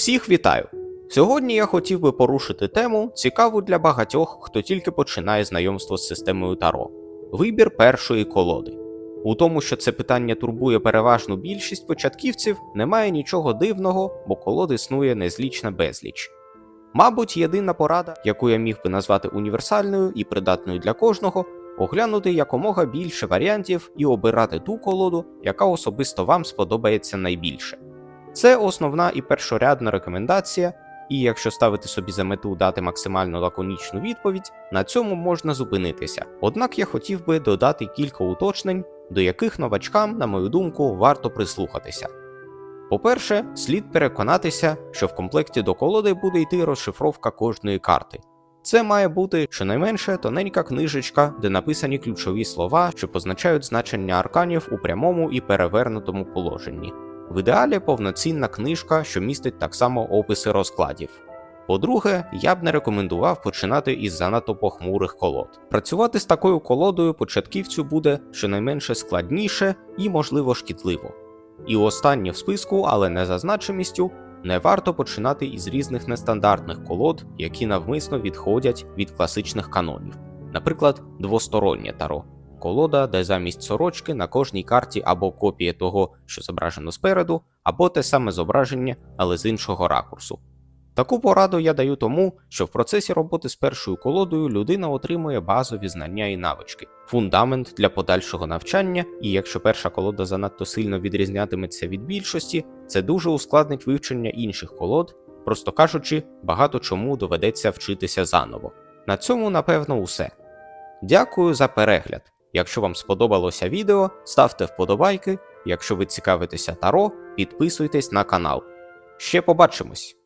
Всіх вітаю! Сьогодні я хотів би порушити тему, цікаву для багатьох, хто тільки починає знайомство з системою Таро вибір першої колоди. У тому, що це питання турбує переважну більшість початківців, немає нічого дивного, бо колод існує незлічна безліч. Мабуть, єдина порада, яку я міг би назвати універсальною і придатною для кожного, оглянути якомога більше варіантів і обирати ту колоду, яка особисто вам сподобається найбільше. Це основна і першорядна рекомендація, і якщо ставити собі за мету дати максимально лаконічну відповідь, на цьому можна зупинитися. Однак я хотів би додати кілька уточнень, до яких новачкам, на мою думку, варто прислухатися. По-перше, слід переконатися, що в комплекті до колоди буде йти розшифровка кожної карти. Це має бути щонайменше тоненька книжечка, де написані ключові слова, що позначають значення арканів у прямому і перевернутому положенні. В ідеалі повноцінна книжка, що містить так само описи розкладів. По-друге, я б не рекомендував починати із занадто похмурих колод. Працювати з такою колодою початківцю буде щонайменше складніше і, можливо, шкідливо. І останнє в списку, але не за значимістю, не варто починати із різних нестандартних колод, які навмисно відходять від класичних канонів, наприклад, двостороннє таро. Колода, де замість сорочки на кожній карті або копія того, що зображено спереду, або те саме зображення, але з іншого ракурсу. Таку пораду я даю тому, що в процесі роботи з першою колодою людина отримує базові знання і навички, фундамент для подальшого навчання, і якщо перша колода занадто сильно відрізнятиметься від більшості, це дуже ускладнить вивчення інших колод, просто кажучи, багато чому доведеться вчитися заново. На цьому, напевно, усе. Дякую за перегляд. Якщо вам сподобалося відео, ставте вподобайки. Якщо ви цікавитеся таро, підписуйтесь на канал. Ще побачимось!